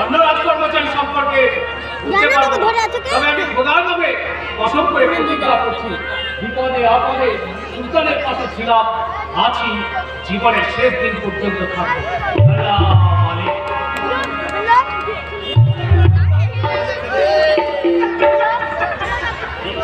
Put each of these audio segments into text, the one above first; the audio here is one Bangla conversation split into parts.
অন্য রাজকর্মচারী সম্পর্কে? তবে আমি খোদার নামে কসম করে প্রতিজ্ঞা করছি। বিপদে আপদে সুলতানের পাশে ছিলাম। আছি জীবনের শেষ দিন পর্যন্ত থাকব।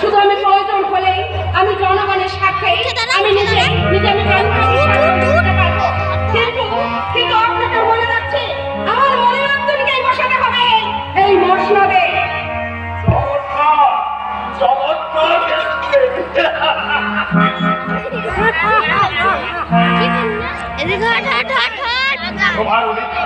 শুধু আমি প্রয়োজন হলেই আমি জনগণের স্বার্থে আমি নিজে নিজে আমি কিন্তু কিন্তু আপনাকে মনে রাখছে আমার মনে রাখতে বসাতে হবে? এই মসনদে এদিকে হাট হাট হাট হাট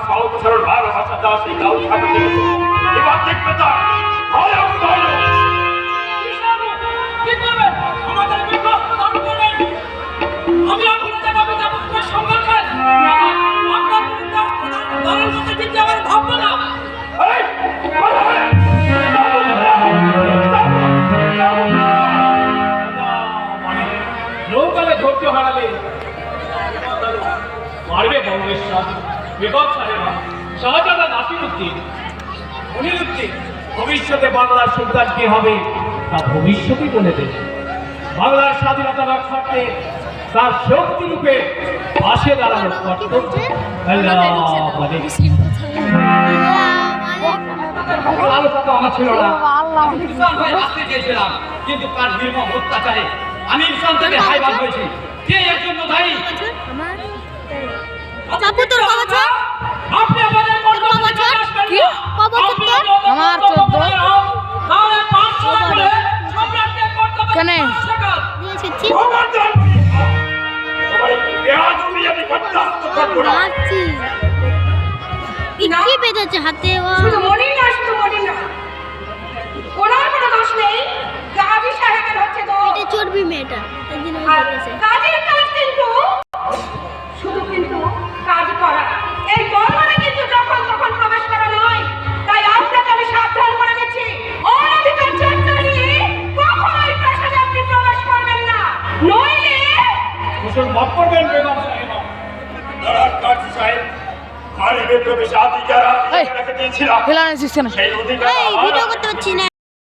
সহজ সরল ভালো ভাষা দাও সেই ছাড়তে দেখেছ। এবার দেখবে তা হয় আমি কি করবেন আমাদের আপনার দলের মধ্যে দিতে আমার ভাববো না। এই, বলো, এই। নৌকালে ধৈর্য হারালে মারবে বঙ্গেশ্বর বেগম সাহেবা শাহজাদা নাসিরুদ্দিন মনিরুদ্দিন ভবিষ্যতে বাংলার সুলতান কে হবে তা ভবিষ্যতই বলে দেবে বাংলার স্বাধীনতা রক্ষার্থে তার শক্তি পাশে দাঁড়ানো কর্তব্য আলোচনা আমার ছিল না আমি ইসলাম বাঁচতে চেয়েছিলাম কিন্তু তার নির্মম অত্যাচারে আমি ইসলাম থেকে হাইবাদ হয়েছি। কে এর জন্য দায়ী? সাহেবের হচ্ছে হাতে এটা চর্বি মেয়েটা জন্য করবেন বেগম সাহেবা দাঁড়ান, কাজী সাহেব। বাড়িতে প্রবেশাধিকার আমি রেখে দিয়েছিলাম। সেই অধিকার ভিডিও করতে পারছি না